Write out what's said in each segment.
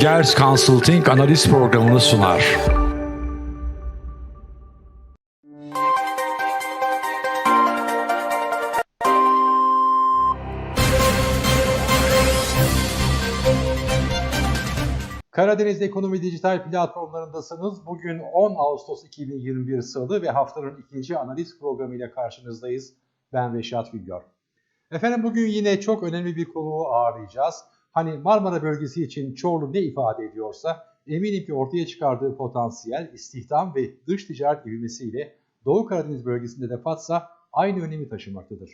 Gers Consulting analiz programını sunar. Karadeniz Ekonomi Dijital platformlarındasınız. Bugün 10 Ağustos 2021 Salı ve haftanın ikinci analiz programı ile karşınızdayız. Ben Reşat Güngör. Efendim bugün yine çok önemli bir konuğu ağırlayacağız. Hani Marmara bölgesi için Çorlu ne ifade ediyorsa eminim ki ortaya çıkardığı potansiyel, istihdam ve dış ticaret ivmesiyle Doğu Karadeniz bölgesinde de Fatsa aynı önemi taşımaktadır.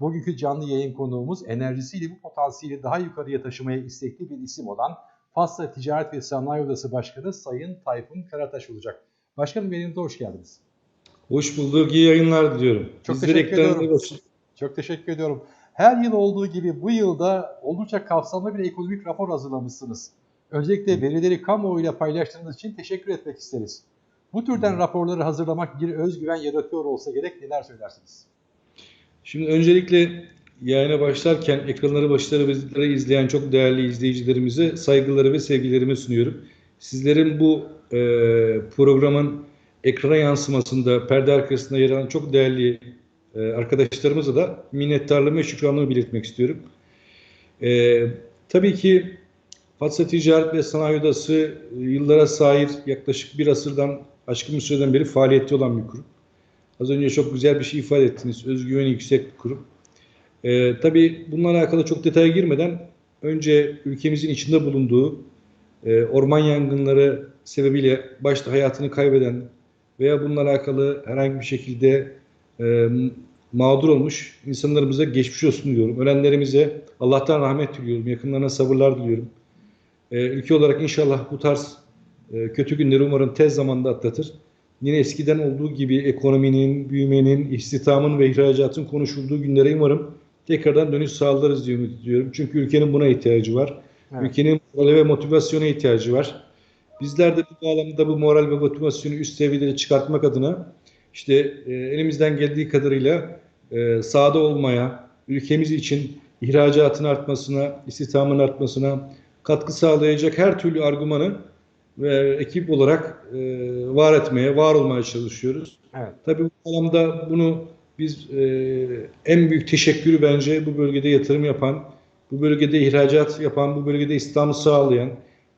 Bugünkü canlı yayın konuğumuz enerjisiyle bu potansiyeli daha yukarıya taşımaya istekli bir isim olan Fasla Ticaret ve Sanayi Odası Başkanı Sayın Tayfun Karataş olacak. Başkanım benim de hoş geldiniz. Hoş bulduk, iyi yayınlar diliyorum. Çok Bizleri teşekkür ediyorum. Çok teşekkür ediyorum. Her yıl olduğu gibi bu yılda oldukça kapsamlı bir ekonomik rapor hazırlamışsınız. Öncelikle verileri kamuoyuyla paylaştığınız için teşekkür etmek isteriz. Bu türden raporları hazırlamak bir özgüven yaratıyor olsa gerek neler söylersiniz? Şimdi öncelikle yayına başlarken ekranları başları izleyen çok değerli izleyicilerimize saygıları ve sevgilerimi sunuyorum. Sizlerin bu e, programın ekrana yansımasında, perde arkasında yer alan çok değerli e, arkadaşlarımıza da minnettarlığımı ve şükranlığımı belirtmek istiyorum. E, tabii ki Fatsa Ticaret ve Sanayi Odası e, yıllara sahip yaklaşık bir asırdan aşkın bir süreden beri faaliyette olan bir kurum. Az önce çok güzel bir şey ifade ettiniz. Özgüveni yüksek bir kurum. Ee, tabii bununla alakalı çok detaya girmeden önce ülkemizin içinde bulunduğu e, orman yangınları sebebiyle başta hayatını kaybeden veya bununla alakalı herhangi bir şekilde e, mağdur olmuş insanlarımıza geçmiş olsun diyorum. Ölenlerimize Allah'tan rahmet diliyorum. Yakınlarına sabırlar diliyorum. E, ülke olarak inşallah bu tarz e, kötü günleri umarım tez zamanda atlatır yine eskiden olduğu gibi ekonominin, büyümenin, istihdamın ve ihracatın konuşulduğu günlere umarım tekrardan dönüş sağlarız diye ümit ediyorum. Çünkü ülkenin buna ihtiyacı var. Evet. Ülkenin moral ve motivasyona ihtiyacı var. Bizler de bu bağlamda bu moral ve motivasyonu üst seviyelere çıkartmak adına işte e, elimizden geldiği kadarıyla e, sahada olmaya, ülkemiz için ihracatın artmasına, istihdamın artmasına katkı sağlayacak her türlü argümanı ve ekip olarak e, var etmeye, var olmaya çalışıyoruz. Evet. Tabii bu anlamda bunu biz e, en büyük teşekkürü bence bu bölgede yatırım yapan, bu bölgede ihracat yapan, bu bölgede İslam'ı sağlayan,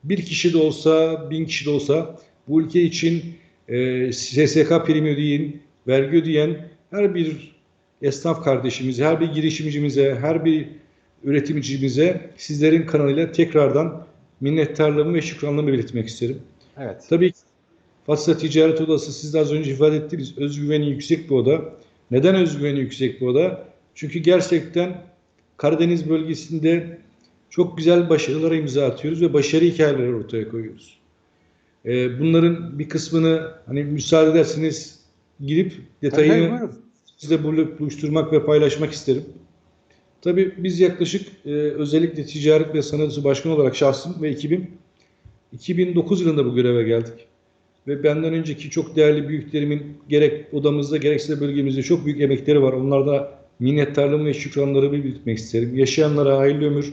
bir kişi de olsa, bin kişi de olsa bu ülke için e, SSK primi ödeyin, vergi ödeyen her bir esnaf kardeşimize, her bir girişimcimize, her bir üretimcimize sizlerin kanalıyla tekrardan minnettarlığımı ve şükranlığımı belirtmek isterim. Evet. Tabii ki Fatsa Ticaret Odası siz de az önce ifade ettiniz. Özgüveni yüksek bir oda. Neden özgüveni yüksek bir oda? Çünkü gerçekten Karadeniz bölgesinde çok güzel başarılara imza atıyoruz ve başarı hikayeleri ortaya koyuyoruz. Ee, bunların bir kısmını hani müsaade ederseniz girip Tabii, detayını buyurun. sizle bulu- buluşturmak ve paylaşmak isterim. Tabii biz yaklaşık e, özellikle Ticaret ve Odası Başkanı olarak şahsım ve ekibim 2009 yılında bu göreve geldik. Ve benden önceki çok değerli büyüklerimin gerek odamızda gerekse de bölgemizde çok büyük emekleri var. Onlarda minnettarlığımı ve şükranlarımı belirtmek isterim. Yaşayanlara hayırlı ömür,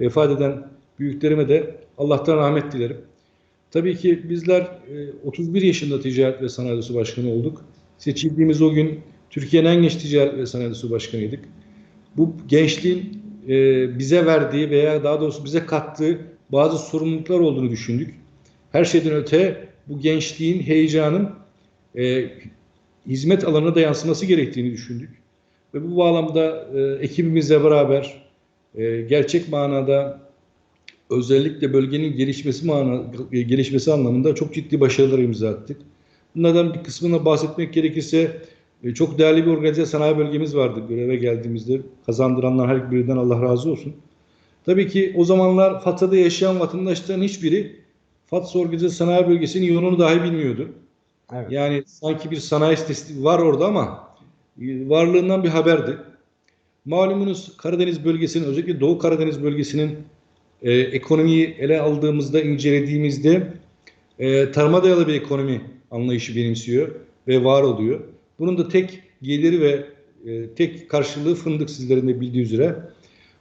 vefat eden büyüklerime de Allah'tan rahmet dilerim. Tabii ki bizler e, 31 yaşında Ticaret ve Sanayi Odası Başkanı olduk. Seçildiğimiz o gün Türkiye'nin en genç Ticaret ve Sanayi Odası Başkanıydık. Bu gençliğin e, bize verdiği veya daha doğrusu bize kattığı bazı sorumluluklar olduğunu düşündük. Her şeyden öte bu gençliğin, heyecanın e, hizmet alanına da yansıması gerektiğini düşündük. Ve bu bağlamda e, ekibimizle beraber e, gerçek manada özellikle bölgenin gelişmesi mana, gelişmesi anlamında çok ciddi başarılar imza attık. Bunlardan bir kısmına bahsetmek gerekirse e, çok değerli bir organize sanayi bölgemiz vardı göreve geldiğimizde. Kazandıranlar her birinden Allah razı olsun. Tabii ki o zamanlar Fatih'te yaşayan vatandaşların hiçbiri Fatih Organize Sanayi Bölgesi'nin yolunu dahi bilmiyordu. Evet. Yani sanki bir sanayi sitesi var orada ama e, varlığından bir haberdi. Malumunuz Karadeniz bölgesinin özellikle Doğu Karadeniz bölgesinin e, ekonomiyi ele aldığımızda, incelediğimizde e, tarıma dayalı bir ekonomi anlayışı benimsiyor ve var oluyor. Bunun da tek geliri ve e, tek karşılığı fındık sizlerin de bildiği üzere.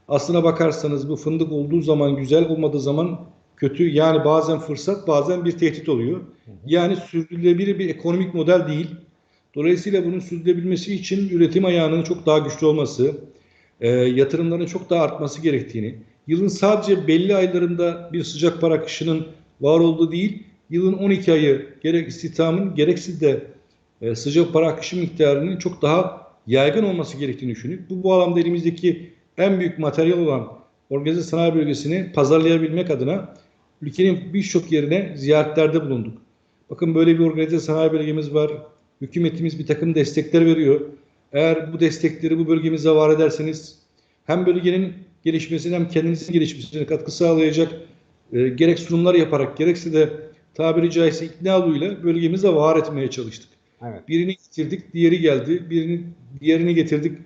Aslına bakarsanız bu fındık olduğu zaman güzel olmadığı zaman kötü yani bazen fırsat bazen bir tehdit oluyor. Yani sürdürülebilir bir ekonomik model değil. Dolayısıyla bunun sürdürülebilmesi için üretim ayağının çok daha güçlü olması, e, yatırımların çok daha artması gerektiğini, yılın sadece belli aylarında bir sıcak para akışının var olduğu değil, yılın 12 ayı gerek istihdamın gerekse de e, sıcak para akışı miktarının çok daha yaygın olması gerektiğini düşünüp bu bağlamda elimizdeki en büyük materyal olan organize sanayi bölgesini pazarlayabilmek adına ülkenin birçok yerine ziyaretlerde bulunduk. Bakın böyle bir organize sanayi bölgemiz var. Hükümetimiz bir takım destekler veriyor. Eğer bu destekleri bu bölgemize var ederseniz hem bölgenin gelişmesine hem kendinizin gelişmesine katkı sağlayacak e, gerek sunumlar yaparak gerekse de tabiri caizse ikna yoluyla bölgemize var etmeye çalıştık. Evet. Birini getirdik, diğeri geldi. Birini diğerini getirdik,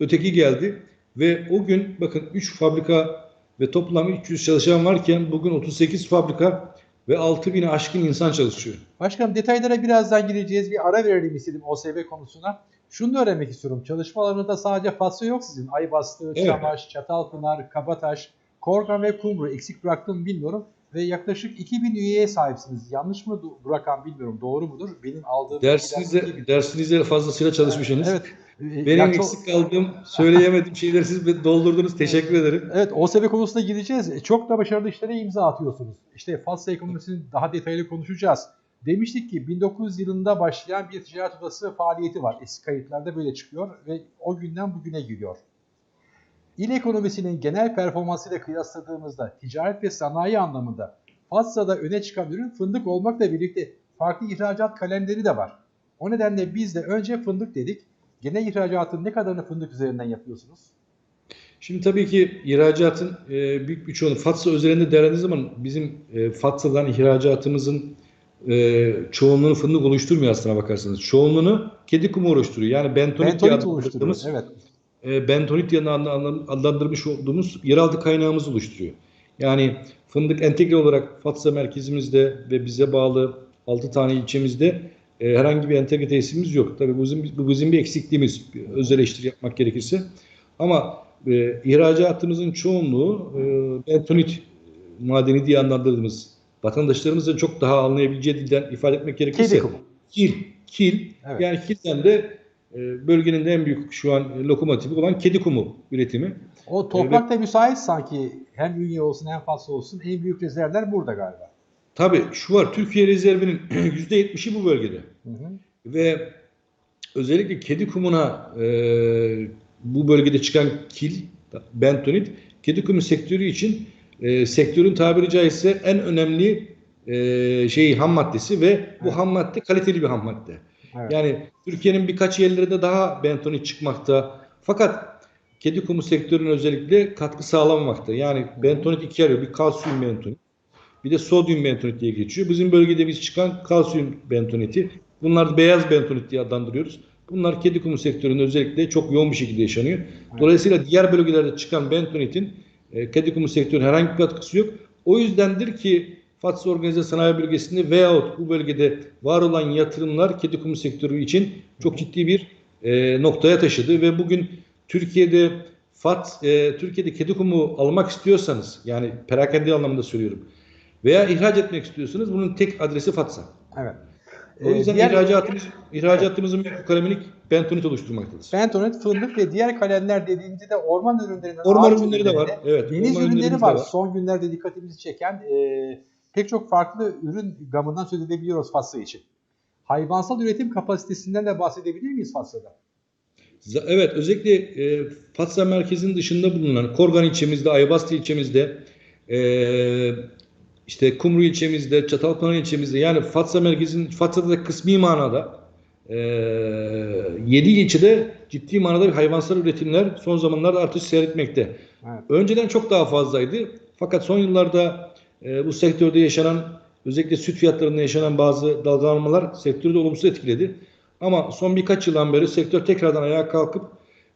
öteki geldi ve o gün bakın 3 fabrika ve toplam 300 çalışan varken bugün 38 fabrika ve 6000'e aşkın insan çalışıyor. Başkanım detaylara birazdan gireceğiz. Bir ara verelim istedim OSB konusuna. Şunu da öğrenmek istiyorum. Çalışmalarınızda sadece Fatsa yok sizin. Aybastı, Evet. Çamaş, Çatalpınar, Kabataş, Korkan ve Kumru eksik bıraktım bilmiyorum. Ve yaklaşık 2000 üyeye sahipsiniz. Yanlış mı bu rakam bilmiyorum. Doğru mudur? Benim aldığım... Dersinizde, 2000. dersinizde fazlasıyla çalışmışsınız. Evet. Benim ya çok- eksik kaldığım, söyleyemediğim şeyleri siz doldurdunuz. Teşekkür ederim. Evet OSB konusuna gireceğiz. E, Çok da başarılı işlere imza atıyorsunuz. İşte Fatsa ekonomisini daha detaylı konuşacağız. Demiştik ki 1900 yılında başlayan bir ticaret odası faaliyeti var. Eski kayıtlarda böyle çıkıyor ve o günden bugüne gidiyor. İl ekonomisinin genel performansıyla kıyasladığımızda ticaret ve sanayi anlamında Fatsa'da öne çıkan ürün fındık olmakla birlikte farklı ihracat kalemleri de var. O nedenle biz de önce fındık dedik. Genel ihracatın ne kadarını fındık üzerinden yapıyorsunuz? Şimdi tabii ki ihracatın e, büyük bir çoğunu Fatsa özelinde değerlendiği zaman bizim e, Fatsa'dan ihracatımızın e, çoğunluğunu fındık oluşturmuyor aslına bakarsanız. Çoğunluğunu kedi kumu oluşturuyor. Yani bentonit, Bentonit oluşturuyor. Evet. e, bentonit diye adlandırmış olduğumuz yeraltı kaynağımız oluşturuyor. Yani fındık entegre olarak Fatsa merkezimizde ve bize bağlı 6 tane ilçemizde e, herhangi bir entegre tesisimiz yok. Tabii bu bizim, bu bizim bir eksikliğimiz. Öz eleştiri yapmak gerekirse. Ama e, ihracatımızın çoğunluğu e, bentonit madeni diye adlandırdığımız vatandaşlarımızın çok daha anlayabileceği dilden ifade etmek gerekirse kil, kil Evet. yani kilden de e, bölgenin de en büyük şu an lokomotifi olan kedi kumu üretimi. O toprak da müsait sanki. Hem Ünye olsun hem Fatsa olsun. En büyük rezervler burada galiba. Tabii şu var Türkiye rezervinin %70'i bu bölgede. Hı hı. Ve özellikle kedi kumuna e, bu bölgede çıkan kil, bentonit, kedi kumu sektörü için e, sektörün tabiri caizse en önemli e, şeyi ham maddesi ve bu ham madde kaliteli bir ham madde. Evet. Yani Türkiye'nin birkaç yerlerinde daha bentonit çıkmakta. Fakat kedi kumu sektörünün özellikle katkı sağlamamakta. Yani bentonit iki arıyor. Bir kalsiyum bentonit. Bir de sodyum bentonit diye geçiyor. Bizim bölgede biz çıkan kalsiyum bentoniti. Bunlar beyaz bentonit diye adlandırıyoruz. Bunlar kedi kumu sektöründe özellikle çok yoğun bir şekilde yaşanıyor. Dolayısıyla diğer bölgelerde çıkan bentonitin e, kedi kumu sektörüne herhangi bir katkısı yok. O yüzdendir ki Fatsa Organize Sanayi Bölgesi'nde veyahut bu bölgede var olan yatırımlar kedi kumu sektörü için çok ciddi bir e, noktaya taşıdı ve bugün Türkiye'de Fat e, Türkiye'de kedi kumu almak istiyorsanız yani perakende anlamında söylüyorum veya ihraç etmek istiyorsanız bunun tek adresi Fatsa. Evet. O yüzden Ee, diğer- ihracatımız, ihracatımızın büyük kalemini bentonit oluşturmaktadır. Bentonit, fındık ve diğer kalemler dediğimizde de orman ürünlerinden Orman ürünleri de var. Evet. Deniz orman ürünleri ürünlerimiz de var. Son günlerde dikkatimizi çeken e, pek çok farklı ürün gamından söz edebiliyoruz Fatsa için. Hayvansal üretim kapasitesinden de bahsedebilir miyiz Fatsa'da? Z- Evet, özellikle e, Fatsa merkezinin dışında bulunan Korgan ilçemizde, Aybastı ilçemizde, e, işte Kumru ilçemizde, Çatalpınar ilçemizde yani Fatsa merkezinin Fatsa'da da kısmi manada e, 7 ilçede ciddi manada bir hayvansal üretimler son zamanlarda artış seyretmekte. Evet. Önceden çok daha fazlaydı. Fakat son yıllarda e, bu sektörde yaşanan özellikle süt fiyatlarında yaşanan bazı dalgalanmalar sektörü de olumsuz etkiledi. Ama son birkaç yıldan beri sektör tekrardan ayağa kalkıp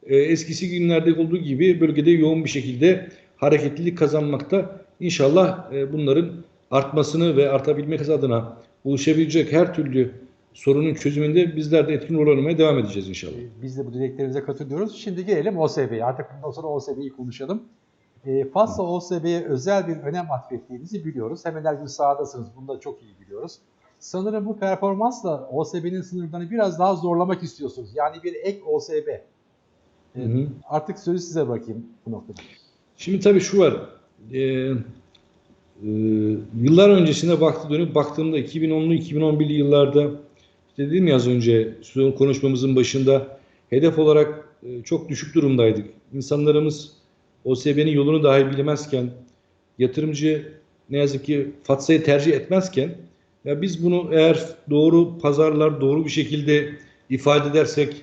e, eskisi günlerde olduğu gibi bölgede yoğun bir şekilde hareketlilik kazanmakta. İnşallah e, bunların artmasını ve artabilmek adına oluşabilecek her türlü sorunun çözümünde bizler de etkin rol oynamaya devam edeceğiz inşallah. Biz de bu dileklerinize katılıyoruz. Şimdi gelelim OSB'ye. Artık bundan sonra OSB'yi konuşalım. E, Fatsa OSB'ye özel bir önem atfettiğinizi biliyoruz. Hemen her gün sahadasınız. Bunu da çok iyi biliyoruz. Sanırım bu performansla OSB'nin sınırlarını biraz daha zorlamak istiyorsunuz. Yani bir ek OSB. E, Hı hı. Artık sözü size bırakayım bu noktada. Şimdi tabii şu var. Ee, e, yıllar öncesine baktı dönüp baktığımda 2010'lu 2011'li yıllarda işte dedim ya az önce konuşmamızın başında hedef olarak e, çok düşük durumdaydık. İnsanlarımız OSB'nin yolunu dahi bilmezken yatırımcı ne yazık ki Fatsa'yı tercih etmezken ya biz bunu eğer doğru pazarlar doğru bir şekilde ifade edersek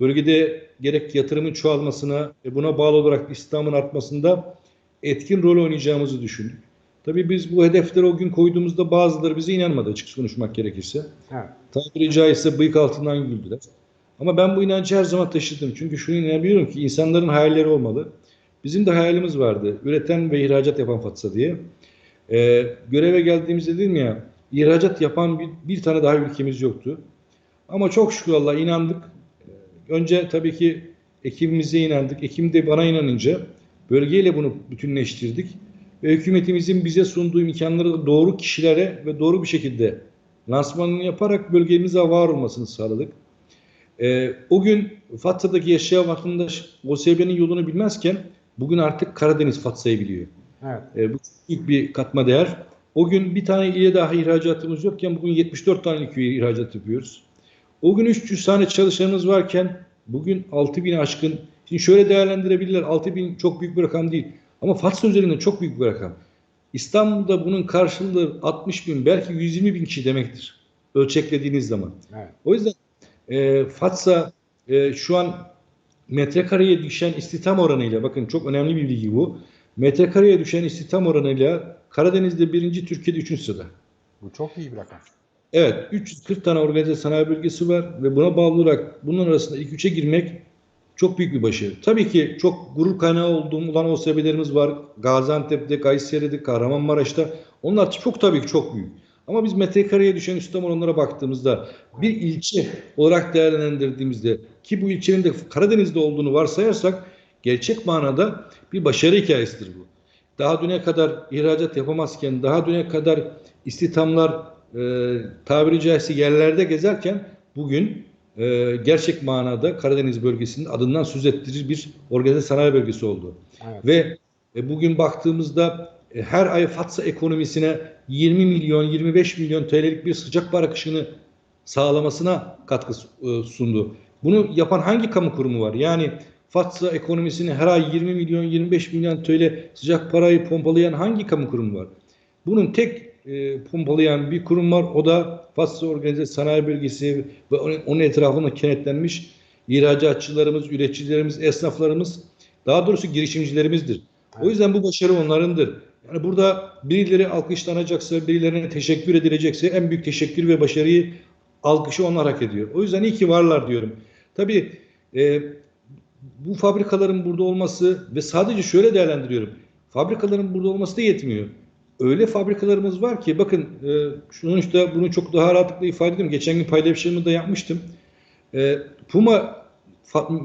bölgede gerek yatırımın çoğalmasına ve buna bağlı olarak İslam'ın artmasında etkin rol oynayacağımızı düşündük. Tabii biz bu hedefleri o gün koyduğumuzda bazıları bize inanmadı açık konuşmak gerekirse. Evet. Tabiri caizse bıyık altından güldüler. Ama ben bu inancı her zaman taşıdım. Çünkü şunu inanıyorum ki insanların hayalleri olmalı. Bizim de hayalimiz vardı. Üreten ve ihracat yapan Fatsa diye. Ee, göreve geldiğimizde dedim ya ihracat yapan bir, bir tane daha ülkemiz yoktu. Ama çok şükür Allah'a inandık. Ee, Önce tabii ki ekibimize inandık. Ekim de bana inanınca bölgeyle bunu bütünleştirdik. Ve hükümetimizin bize sunduğu imkanları doğru kişilere ve doğru bir şekilde lansmanını yaparak bölgemize var olmasını sağladık. Ee, o gün Fatsa'daki yaşayan vatandaş OSB'nin yolunu bilmezken bugün artık Karadeniz Fatsa'yı biliyor. Evet. E, bu büyük bir katma değer. O gün bir tane ile daha ihracatımız yokken bugün 74 tane köye ihracat yapıyoruz. O gün 300 tane çalışanımız varken bugün 6000 aşkın. Şimdi şöyle değerlendirebilirler. 6000 çok büyük bir rakam değil. Ama Fatsa üzerinde çok büyük bir rakam. İstanbul'da bunun karşılığı 60 bin belki 120 bin kişi demektir. Ölçeklediğiniz zaman. Evet. O yüzden e, Fatsa e, şu an metrekareye düşen istihdam oranıyla bakın çok önemli bir bilgi bu. Metrekareye düşen istihdam oranıyla Karadeniz'de birinci, Türkiye'de üçüncü sırada. Bu çok iyi bir rakam. Evet 340 tane organize sanayi bölgesi var ve buna bağlı olarak bunun arasında ilk üçe girmek çok büyük bir başarı. Tabii ki çok gurur kaynağı olduğum olan OSB'lerimiz var. Gaziantep'te, Kayseri'de, Kahramanmaraş'ta. Onlar çok tabii ki çok büyük. Ama biz metrekareye düşen istihdam oranlara baktığımızda bir ilçe olarak değerlendirdiğimizde ki bu ilçenin de Karadeniz'de olduğunu varsayarsak gerçek manada bir başarı hikayesidir bu. Daha düne kadar ihracat yapamazken, daha düne kadar istihdamlar e, tabiri caizse yerlerde gezerken bugün e, gerçek manada Karadeniz bölgesinin adından söz ettirir bir organize sanayi bölgesi oldu. Evet. Ve e, bugün baktığımızda e, her ay Fatsa ekonomisine 20 milyon, 25 milyon TL'lik bir sıcak para akışını sağlamasına katkı e, sundu. Bunu yapan hangi kamu kurumu var? Yani Fatsa ekonomisini her ay 20 milyon, 25 milyon TL sıcak parayı pompalayan hangi kamu kurumu var? Bunun tek e, pompalayan bir kurum var. O da Fatsa Organize Sanayi Bölgesi ve onun, onun etrafında kenetlenmiş ihracatçılarımız, üreticilerimiz, esnaflarımız, daha doğrusu girişimcilerimizdir. O yüzden bu başarı onlarındır. Yani burada birileri alkışlanacaksa, birilerine teşekkür edilecekse en büyük teşekkür ve başarıyı alkışı onlar hak ediyor. O yüzden iyi ki varlar diyorum. Tabii e, bu fabrikaların burada olması ve sadece şöyle değerlendiriyorum. Fabrikaların burada olması da yetmiyor. Öyle fabrikalarımız var ki bakın e, sonuçta bunu çok daha rahatlıkla ifade ediyorum. Geçen gün paylaşımı da yapmıştım. E, Puma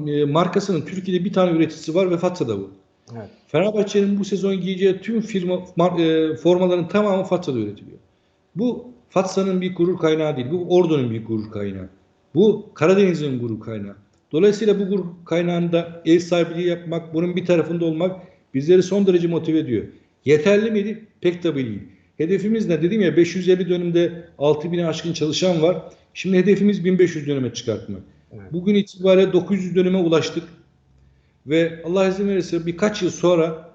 e, markasının Türkiye'de bir tane üreticisi var ve Fatsa'da bu. Evet. Fenerbahçe'nin bu sezon giyeceği tüm firma mar- e, formaların tamamı Fatsa'da üretiliyor. Bu Fatsa'nın bir gurur kaynağı değil. Bu Ordu'nun bir gurur kaynağı. Bu Karadeniz'in gurur kaynağı. Dolayısıyla bu gurur kaynağında ev sahipliği yapmak, bunun bir tarafında olmak bizleri son derece motive ediyor. Yeterli miydi? Pek tabii değil. Hedefimiz ne? Dedim ya 550 dönümde 6000'e aşkın çalışan var. Şimdi hedefimiz 1500 dönüme çıkartmak. Evet. Bugün itibariyle 900 dönüme ulaştık. Ve Allah izin verirse birkaç yıl sonra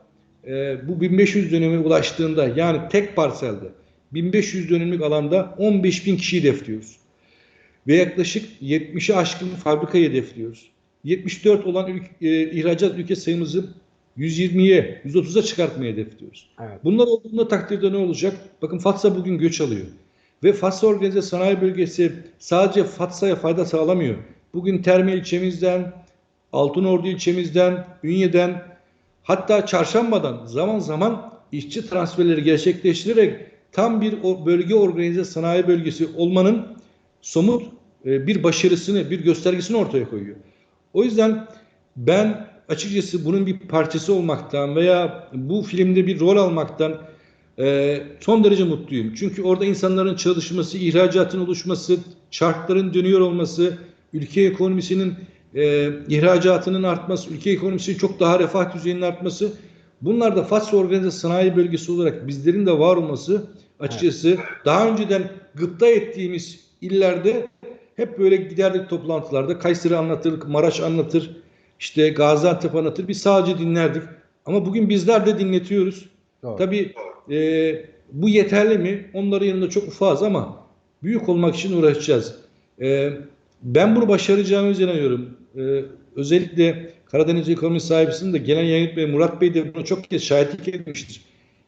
e, bu 1500 döneme ulaştığında yani tek parselde 1500 dönümlük alanda 15 bin kişiyi hedefliyoruz. Ve yaklaşık 70'i aşkın fabrikayı hedefliyoruz. 74 olan ülk- e, ihracat ülke sayımızı 120'ye, 130'a çıkartmayı hedefliyoruz. Evet. Bunlar olduğunda takdirde ne olacak? Bakın Fatsa bugün göç alıyor. Ve Fatsa Organize Sanayi Bölgesi sadece Fatsa'ya fayda sağlamıyor. Bugün Terme ilçemizden, Altınordu ilçemizden, Ünye'den hatta Çarşamba'dan zaman zaman işçi transferleri gerçekleştirerek tam bir bölge organize sanayi bölgesi olmanın somut e, bir başarısını, bir göstergesini ortaya koyuyor. O yüzden ben açıkçası bunun bir parçası olmaktan veya bu filmde bir rol almaktan e, son derece mutluyum. Çünkü orada insanların çalışması, ihracatın oluşması, çarkların dönüyor olması, ülke ekonomisinin e, ihracatının artması, ülke ekonomisinin çok daha refah düzeyinin artması, bunlar da Fatsa Organize Sanayi Bölgesi olarak bizlerin de var olması açıkçası daha önceden gıpta ettiğimiz illerde hep böyle giderdik toplantılarda. Kayseri anlatır, Maraş anlatır, işte Gaziantep anlatır. Biz sadece dinlerdik. Ama bugün bizler de dinletiyoruz. Doğru. Tabii e, bu yeterli mi? Onların yanında çok ufaz ama büyük olmak için uğraşacağız. E, ben bunu başaracağımı inanıyorum. E, özellikle Karadeniz Ekonomi Sahibisi'nin de genel yayın yönetmeni Murat Bey de buna çok kez şahitlik etmiştir.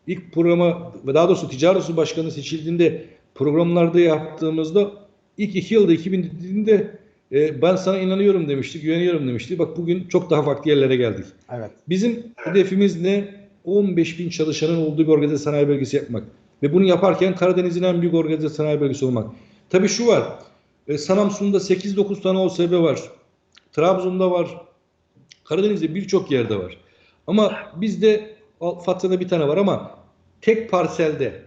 İlk programa ve daha doğrusu Ticaret Odası Başkanı seçildiğinde programlarda yaptığımızda ilk iki yılda 2000'de e, ben sana inanıyorum demişti, güveniyorum demişti. Bak bugün çok daha farklı yerlere geldik. Evet. Bizim hedefimiz ne? 15 bin çalışanın olduğu bir organize sanayi bölgesi yapmak. Ve bunu yaparken Karadeniz'in en büyük organize sanayi bölgesi olmak. Tabii şu var. E, Samsun'da 8-9 tane OSB var. Trabzon'da var. Karadeniz'de birçok yerde var. Ama bizde Fatsa'da bir tane var ama tek parselde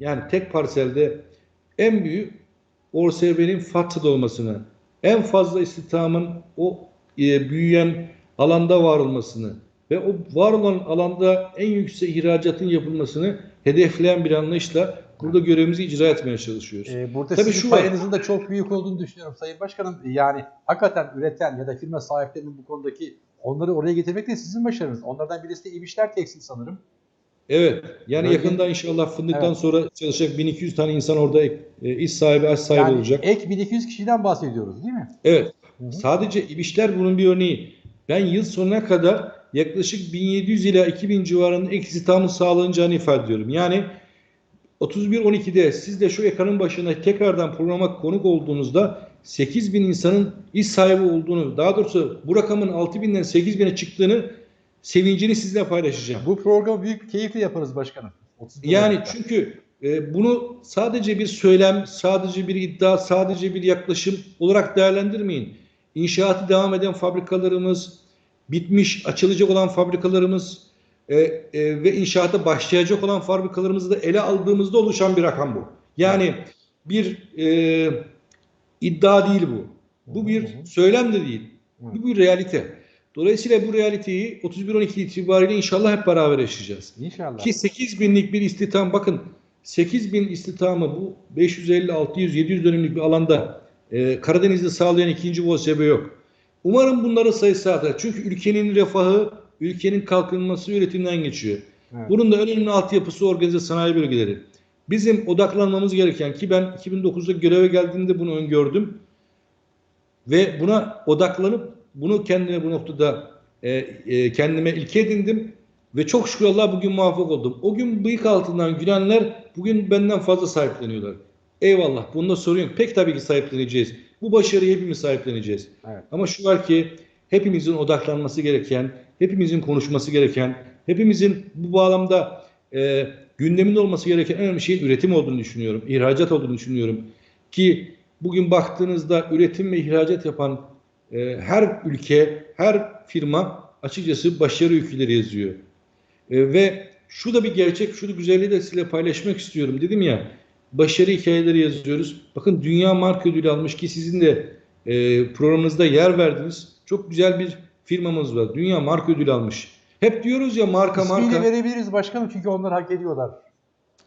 yani tek parselde en büyük OSB'nin Fatsa'da olmasını, en fazla istihdamın o e, büyüyen alanda var olmasını ve o var olan alanda en yüksek ihracatın yapılmasını hedefleyen bir anlayışla burada görevimizi icra etmeye çalışıyoruz. Ee, burada Tabii sizin şu var. payınızın da çok büyük olduğunu düşünüyorum Sayın Başkanım. Yani hakikaten üreten ya da firma sahiplerinin bu konudaki onları oraya getirmek de sizin başarınız. Onlardan birisi de İbişler Tekstil sanırım. Evet. Yani Bölge- yakında inşallah fındıktan Evet. sonra çalışacak 1200 tane insan orada ek- e, iş sahibi, aş sahibi Yani olacak. ek 1200 kişiden bahsediyoruz değil mi? Evet. Hı hı. Sadece İbişler bunun bir örneği. Ben yıl sonuna kadar yaklaşık 1700 ila 2000 civarında ek istihdamın sağlanacağını ifade ediyorum. Yani 31-12'de siz de şu ekranın başına tekrardan programa konuk olduğunuzda 8000 insanın iş sahibi olduğunu, daha doğrusu bu rakamın 6000'den 8000'e çıktığını sevincini sizle paylaşacağım. Bu programı büyük bir keyifle yaparız başkanım. 31 Yani dakika. çünkü e, bunu sadece bir söylem, sadece bir iddia, sadece bir yaklaşım olarak değerlendirmeyin. İnşaatı devam eden fabrikalarımız, bitmiş, açılacak olan fabrikalarımız e, e, ve inşaata başlayacak olan fabrikalarımızı da ele aldığımızda oluşan bir rakam bu. Yani bir e, iddia değil bu. Bu bir söylem de değil. Bu bir realite. Dolayısıyla bu realiteyi 31-12 itibariyle inşallah hep beraber yaşayacağız. İnşallah. Ki 8 binlik bir istihdam bakın 8 bin istihdamı bu 550, 600, 700 dönümlük bir alanda e, Karadeniz'de sağlayan ikinci VOSB yok. Umarım bunların sayısı artar. Çünkü ülkenin refahı, ülkenin kalkınması üretimden geçiyor. Evet. Bunun da önemli altyapısı organize sanayi bölgeleri. Bizim odaklanmamız gereken ki ben 2009'da göreve geldiğimde bunu öngördüm. Ve buna odaklanıp bunu kendime bu noktada e, e, kendime ilke edindim. Ve çok şükür Allah bugün muvaffak oldum. O gün bıyık altından gülenler bugün benden fazla sahipleniyorlar. Eyvallah bunda sorun yok. Pek tabii ki sahipleneceğiz. Bu başarıyı hepimiz sahipleneceğiz. Evet. Ama şu var ki hepimizin odaklanması gereken, hepimizin konuşması gereken, hepimizin bu bağlamda e, gündeminde olması gereken en önemli şeyin üretim olduğunu düşünüyorum. ihracat olduğunu düşünüyorum. Ki bugün baktığınızda üretim ve ihracat yapan e, her ülke, her firma açıkçası başarı öyküleri yazıyor. E, ve şu da bir gerçek, şu da güzelliği de sizinle paylaşmak istiyorum. Dedim ya başarı hikayeleri yazıyoruz. Bakın dünya marka ödülü almış ki sizin de e, programınızda yer verdiniz. Çok güzel bir firmamız var. Dünya marka ödülü almış. Hep diyoruz ya marka İsmiyle marka. verebiliriz başkanım çünkü onlar hak ediyorlar.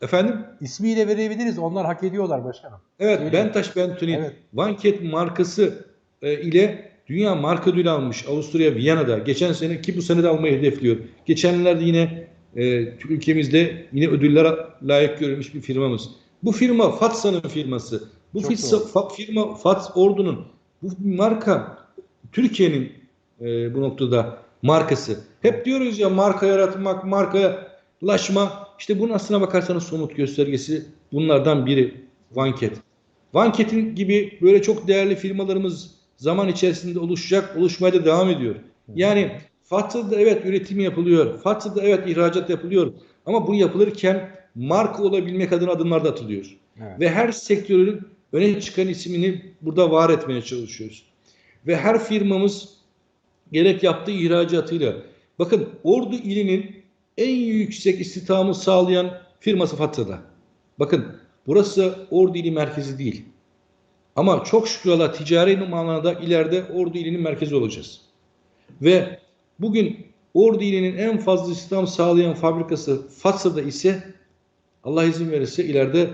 Efendim? İsmiyle verebiliriz onlar hak ediyorlar başkanım. Evet Öyle. Bentaş Bentuni Evet. Vanket markası e, ile dünya marka ödülü almış Avusturya Viyana'da. Geçen sene ki bu sene de almayı hedefliyor. Geçenlerde yine e, ülkemizde yine ödüllere layık görülmüş bir firmamız. Bu firma Fatsa'nın firması. Bu doğru. Fa- firma Fats Ordu'nun bu marka Türkiye'nin e, bu noktada markası. Hep diyoruz ya marka yaratmak, markalaşma. İşte bunun aslına bakarsanız somut göstergesi bunlardan biri Vanket. Vanket'in gibi böyle çok değerli firmalarımız zaman içerisinde oluşacak, oluşmaya da devam ediyor. Yani Fatsa'da evet üretim yapılıyor. Fatsa'da evet ihracat yapılıyor. Ama bu yapılırken marka olabilmek adına adımlar da atılıyor. Evet. Ve her sektörün öne çıkan ismini burada var etmeye çalışıyoruz. Ve her firmamız gerek yaptığı ihracatıyla. Bakın Ordu ilinin en yüksek istihdamı sağlayan firması Fatsa'da. Bakın burası Ordu ili merkezi değil. Ama çok şükür Allah ticari manada ileride Ordu ilinin merkezi olacağız. Ve bugün Ordu ilinin en fazla istihdam sağlayan fabrikası Fatsa'da ise Allah izin verirse ileride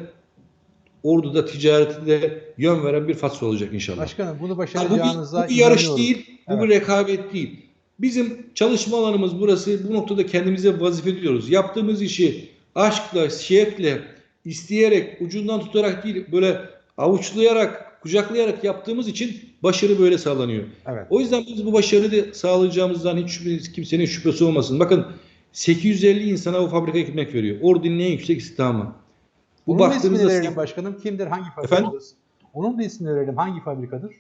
Ordu'da ticarette yön veren bir Fatsa olacak inşallah. Başkanım bunu Ha, bu, başaracağınıza bir, bu bir yarış değil, bu Evet. bir rekabet değil. Bizim çalışma alanımız burası. Bu noktada kendimize vazife ediyoruz. Yaptığımız işi aşkla, şevkle, isteyerek, ucundan tutarak değil, böyle avuçlayarak, kucaklayarak yaptığımız için başarı böyle sağlanıyor. Evet. O yüzden biz bu başarıyı sağlayacağımızdan hiç şüphe- kimsenin şüphesi olmasın. Bakın 850 insana o fabrika ekmek veriyor. Ordunun en yüksek istihdamı. Bu Onun da ismini baktığımızda verelim başkanım. Kimdir? Hangi Efendim? fabrikadır? Onun da ismini verelim. Hangi fabrikadır?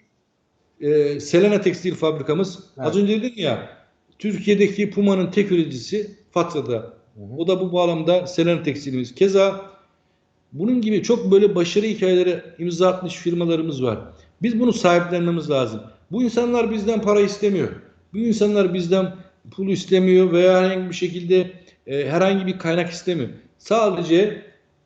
e, Selena Tekstil fabrikamız. Evet. Az önce dedim ya Türkiye'deki Puma'nın tek üreticisi Fatsa'da. Hı hı. O da bu bağlamda Selena Tekstilimiz. Keza bunun gibi çok böyle başarı hikayeleri imza atmış firmalarımız var. Biz bunu sahiplenmemiz lazım. Bu insanlar bizden para istemiyor. Bu insanlar bizden pul istemiyor veya herhangi bir şekilde e, herhangi bir kaynak istemiyor. Sadece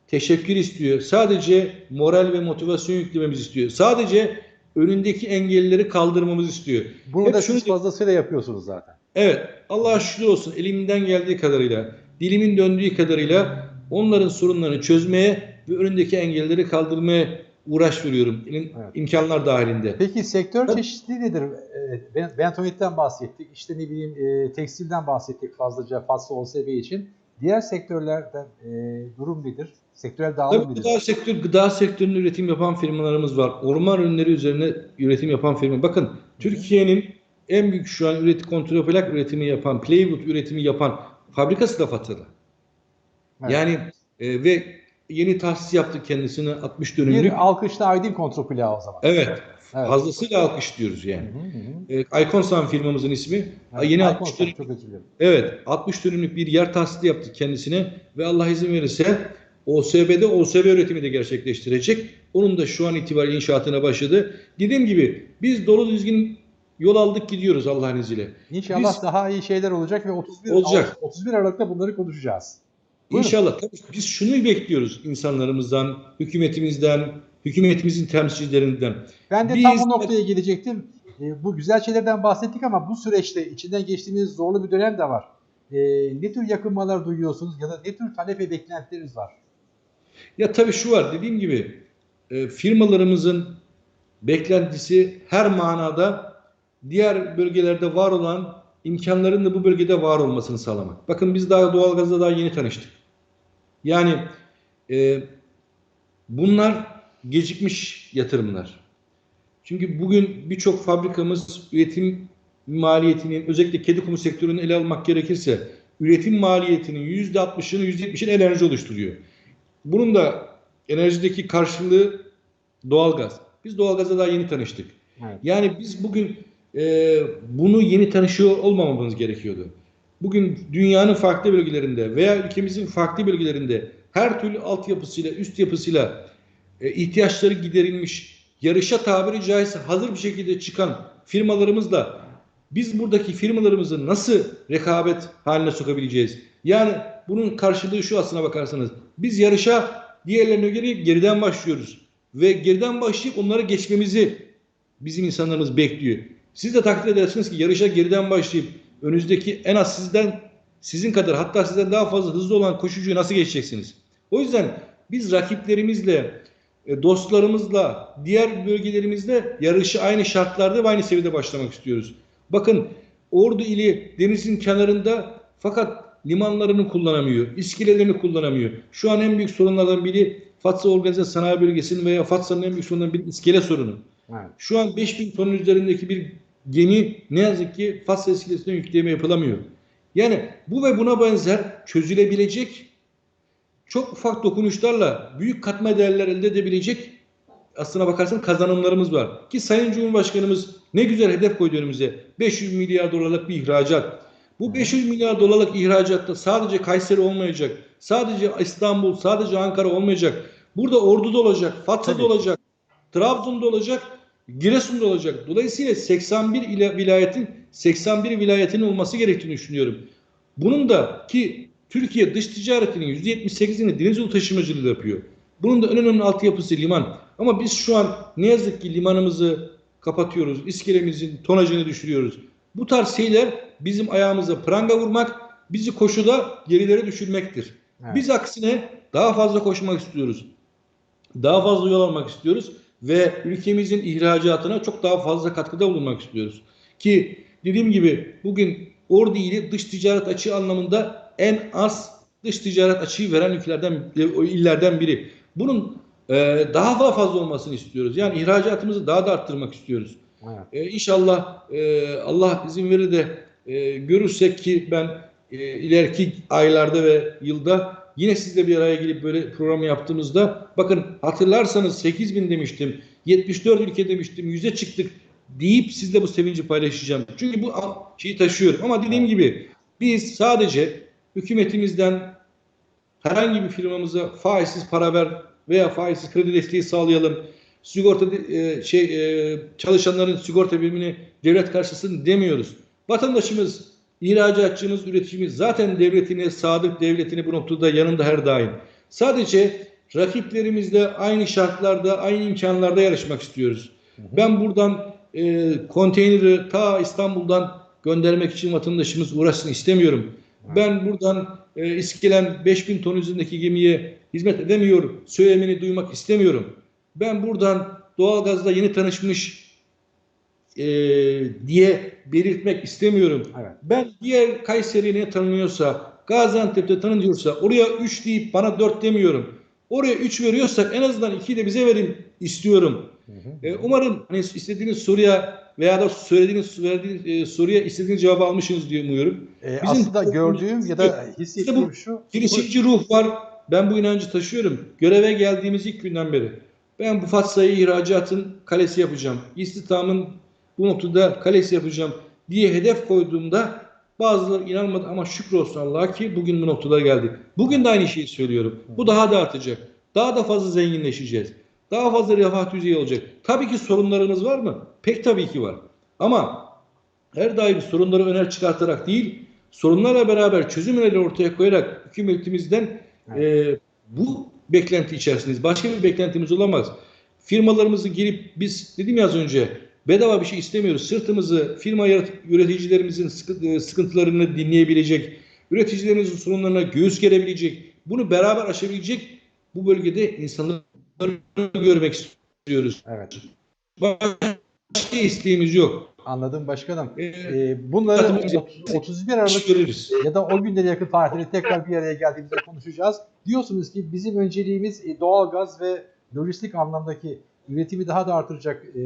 teşekkür istiyor. Sadece moral ve motivasyon yüklememizi istiyor. Sadece önündeki engelleri kaldırmamızı istiyor. Bunu Hep da şunu siz fazlasıyla yapıyorsunuz zaten. Evet, Allah'a şükür olsun elimden geldiği kadarıyla, dilimin döndüğü kadarıyla onların sorunlarını çözmeye ve önündeki engelleri kaldırmaya uğraş veriyorum. İm- Evet. imkanlar dahilinde. Peki sektör Evet. çeşitliliği nedir? Ben- Bentonit'ten bahsettik. İşte ne bileyim e, tekstilden bahsettik fazlaca Fatsa OSB için. Diğer sektörlerden e, durum nedir? Sektörel dağılım Tabii nedir? gıda sektör, gıda sektöründe üretim yapan firmalarımız var. Orman ürünleri üzerine üretim yapan firma. Bakın Türkiye'nin en büyük şu an üretim kontrol plak üretimi yapan, plywood üretimi yapan fabrikası da Fatsa'da. Evet. Yani e, ve yeni tahsis yaptık kendisine 60 dönümlük. Bir alkışla Aydın kontrol plağı o zaman. Evet. Evet. Fazlasıyla alkış diyoruz yani. Hı hı hı. E, Iconsan firmamızın ismi. Evet, Yeni Aykon 60 San, dönüm, Çok evet 60 dönümlük bir yer tahsisi yaptık kendisine ve Allah izin verirse OSB'de OSB üretimi de gerçekleştirecek. Onun da şu an itibariyle inşaatına başladı. Dediğim gibi biz dolu düzgün yol aldık gidiyoruz Allah'ın izniyle. İnşallah Biz- daha iyi şeyler olacak ve 31 Olacak. Ağustos- 31 Aralık'ta bunları konuşacağız. Buyurun. İnşallah. Tabii biz şunu bekliyoruz insanlarımızdan, hükümetimizden, hükümetimizin temsilcilerinden. Ben de Biz- tam bu noktaya gelecektim. E, bu güzel şeylerden bahsettik ama bu süreçte içinden geçtiğimiz zorlu bir dönem de var. E, ne tür yakınmalar duyuyorsunuz ya da ne tür talep ve beklentileriniz var? Ya tabii şu var dediğim gibi e, firmalarımızın beklentisi her manada diğer bölgelerde var olan imkanların da bu bölgede var olmasını sağlamak. Bakın biz daha doğalgazda daha yeni tanıştık. Yani e, bunlar gecikmiş yatırımlar. Çünkü bugün birçok fabrikamız üretim maliyetinin özellikle kedi kumu sektörünü ele almak gerekirse üretim maliyetinin %60'ını %70'ini enerji oluşturuyor. Bunun da enerjideki karşılığı doğalgaz. Biz doğalgaza daha yeni tanıştık. Evet. Yani biz bugün e, bunu yeni tanışıyor olmamamız gerekiyordu. Bugün dünyanın farklı bölgelerinde veya ülkemizin farklı bölgelerinde her türlü altyapısıyla, üst yapısıyla e, ihtiyaçları giderilmiş, yarışa tabiri caizse hazır bir şekilde çıkan firmalarımızla biz buradaki firmalarımızı nasıl rekabet haline sokabileceğiz? Yani bunun karşılığı şu aslına bakarsanız biz yarışa diğerlerine göre geriden başlıyoruz ve geriden başlayıp onları geçmemizi bizim insanlarımız bekliyor. Siz de takdir edersiniz ki yarışa geriden başlayıp önünüzdeki en az sizden sizin kadar hatta sizden daha fazla hızlı olan koşucuyu nasıl geçeceksiniz? O yüzden biz rakiplerimizle, e, dostlarımızla, diğer bölgelerimizle yarışı aynı şartlarda ve aynı seviyede başlamak istiyoruz. Bakın Ordu ili denizin kenarında fakat limanlarını kullanamıyor, iskelelerini kullanamıyor. Şu an en büyük sorunlardan biri Fatsa Organize Sanayi Bölgesi'nin veya Fatsa'nın en büyük sorunlarından biri iskele sorunu. Evet. Şu an 5000 tonun üzerindeki bir gemi ne yazık ki Fatsa iskelesine yükleme yapılamıyor. Yani bu ve buna benzer çözülebilecek çok ufak dokunuşlarla büyük katma değerler elde edebilecek aslına bakarsan kazanımlarımız var. Ki Sayın Cumhurbaşkanımız ne güzel hedef koydu önümüze. 500 milyar dolarlık bir ihracat. Bu 500 milyar dolarlık ihracatta sadece Kayseri olmayacak. Sadece İstanbul, sadece Ankara olmayacak. Burada Ordu'da olacak, Fatsa'da olacak, Trabzon'da olacak, Giresun'da olacak. Dolayısıyla 81 ile vilayetin 81 vilayetinin olması gerektiğini düşünüyorum. Bunun da ki Türkiye dış ticaretinin %78'ini deniz yolu taşımacılığı yapıyor. Bunun da en önemli altyapısı liman. Ama biz şu an ne yazık ki limanımızı kapatıyoruz. İskelemizin tonajını düşürüyoruz. Bu tarz şeyler bizim ayağımıza pranga vurmak, bizi koşuda gerilere düşürmektir. Evet. Biz aksine daha fazla koşmak istiyoruz. Daha fazla yol almak istiyoruz ve ülkemizin ihracatına çok daha fazla katkıda bulunmak istiyoruz. Ki dediğim gibi bugün Ordu ili dış ticaret açığı anlamında en az dış ticaret açığı veren ülkelerden illerden biri. Bunun e, daha daha fazla olmasını istiyoruz. Yani ihracatımızı daha da arttırmak istiyoruz. Evet. E, inşallah e, Allah izin verir de e, görürsek ki ben e, ileriki aylarda ve yılda yine sizle bir araya gelip böyle programı yaptığımızda bakın hatırlarsanız 8 bin demiştim, 74 ülke demiştim, 100'e çıktık deyip sizle bu sevinci paylaşacağım. Çünkü bu şeyi taşıyorum. Ama dediğim gibi biz sadece hükümetimizden herhangi bir firmamıza faizsiz para ver veya faizsiz kredi desteği sağlayalım. Sigorta e, şey e, çalışanların sigorta birimini devlet karşısında demiyoruz. Vatandaşımız, ihracatçımız, üreticimiz zaten devletine, sadık devletine bu noktada yanında her daim. Sadece rakiplerimizle aynı şartlarda, aynı imkanlarda yarışmak istiyoruz. Ben buradan e, konteyneri ta İstanbul'dan göndermek için vatandaşımız uğraşsın istemiyorum. Ben buradan e, İskelen 5000 ton üzerindeki gemiye hizmet edemiyor söylemini duymak istemiyorum. Ben buradan doğalgazla yeni tanışmış e, diye belirtmek istemiyorum. Evet. Ben diğer Kayseri ne tanınıyorsa, Gaziantep'te tanınıyorsa oraya 3 deyip bana 4 demiyorum. Oraya 3 veriyorsak en azından 2 de bize verin istiyorum. Hı hı. E, umarım hani istediğiniz soruya veya da söylediğiniz, verdiğiniz e, soruya istediğiniz cevabı almışsınız diye umuyorum. Ee, Bizim- aslında gördüğüm ya da hissettiğim bu- şu. Girişimci ruh var. Ben bu inancı taşıyorum. Göreve geldiğimiz ilk günden beri. Ben bu Fatsa'yı ihracatın kalesi yapacağım. İstihdamın bu noktada kalesi yapacağım diye hedef koyduğumda bazıları inanmadı ama şükür olsun Allah'a ki bugün bu noktada geldik. Bugün de aynı şeyi söylüyorum. Bu daha da artacak. Daha da fazla zenginleşeceğiz. Daha fazla refah düzeyi olacak. Tabii ki sorunlarımız var mı? Pek tabii ki var. Ama her daim sorunları öner çıkartarak değil, sorunlarla beraber çözüm önerileri ortaya koyarak hükümetimizden e, bu beklenti içerisindeyiz. Başka bir beklentimiz olamaz. Firmalarımızı gelip biz dedim ya az önce bedava bir şey istemiyoruz. Sırtımızı firma üreticilerimizin e, sıkıntılarını dinleyebilecek, üreticilerimizin sorunlarına göğüs gerebilecek, bunu beraber aşabilecek bu bölgede insanları görmek istiyoruz. Evet. Başka isteğimiz yok. Anladım başkanım. Ee, Ee, bunları Katılımcı- ot- 31 Aralık görürüz. ya da o günlere yakın tarihleri tekrar bir araya geldiğimizde konuşacağız. Diyorsunuz ki bizim önceliğimiz e, doğalgaz ve lojistik anlamdaki üretimi daha da artıracak e,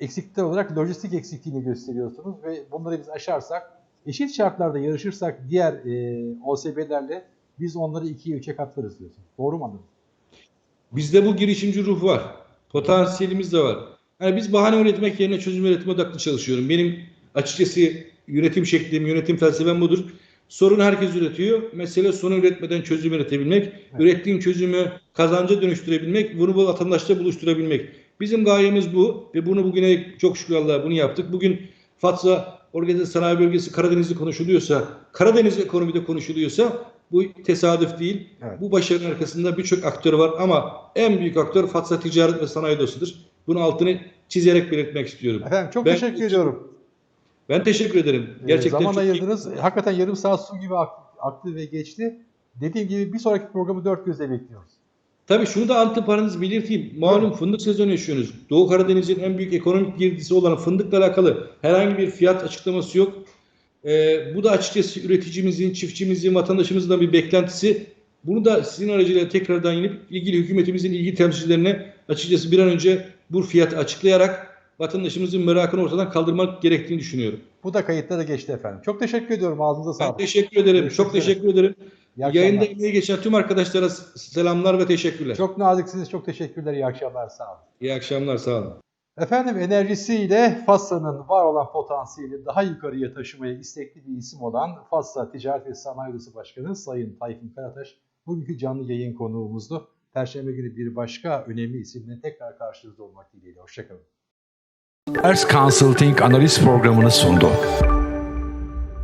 eksiklikler olarak lojistik eksikliğini gösteriyorsunuz ve bunları biz aşarsak, eşit şartlarda yarışırsak diğer e, OSB'lerle biz onları 2'ye 3'e katlarız diyorsun. Doğru mu anladım? Bizde bu girişimci ruh var. Potansiyelimiz de var. Yani biz bahane üretmek yerine çözüm üretime odaklı çalışıyorum. Benim açıkçası yönetim şeklim, yönetim felsefem budur. Sorun herkes üretiyor. Mesele sorun üretmeden çözüm üretebilmek. Ürettiğim çözümü kazanca dönüştürebilmek, bunu bu vatandaşla buluşturabilmek. Bizim gayemiz bu ve bunu bugüne çok şükür Allah'a bunu yaptık. Bugün Fatsa Organize Sanayi Bölgesi Karadeniz'de konuşuluyorsa, Karadeniz ekonomide konuşuluyorsa bu tesadüf değil. Evet. Bu başarının arkasında birçok aktör var ama en büyük aktör Fatsa Ticaret ve Sanayi Odası'dır. Bunun altını çizerek belirtmek istiyorum. Efendim çok Ben- teşekkür ediyorum. Ben teşekkür ederim. Ee, Gerçekten zaman çok ayırdınız. Hakikaten yarım saat su gibi ak- aktı ve geçti. Dediğim gibi bir sonraki programı dört gözle bekliyoruz. Tabii şunu da antiparantez belirteyim. Malum fındık sezonu yaşıyoruz. Doğu Karadeniz'in en büyük ekonomik girdisi olan fındıkla alakalı herhangi bir fiyat açıklaması yok. Ee, bu da açıkçası üreticimizin, çiftçimizin, vatandaşımızın da bir beklentisi. Bunu da sizin aracılığıyla tekrardan inip ilgili hükümetimizin ilgi temsilcilerine açıkçası bir an önce bu fiyatı açıklayarak vatandaşımızın merakını ortadan kaldırmak gerektiğini düşünüyorum. Bu da kayıtlara geçti efendim. Çok teşekkür ediyorum. Ağzınıza Ben sağlık. teşekkür ederim. Görüşmek Çok üzere. teşekkür ederim. İyi akşamlar. Yayında emeği geçen tüm arkadaşlara selamlar ve teşekkürler. Çok naziksiniz. Çok teşekkürler. İyi akşamlar. Sağ olun. İyi akşamlar. Sağ olun. Efendim enerjisiyle Fassa'nın var olan potansiyeli daha yukarıya taşımaya istekli bir isim olan Fassa Ticaret ve Sanayi Odası Başkanı Sayın Tayfun Karataş bugünkü canlı yayın konuğumuzdu. Perşembe günü bir başka önemli isimle tekrar karşınızda olmak dileğiyle. Hoşçakalın. Ers Consulting analiz programını sundu.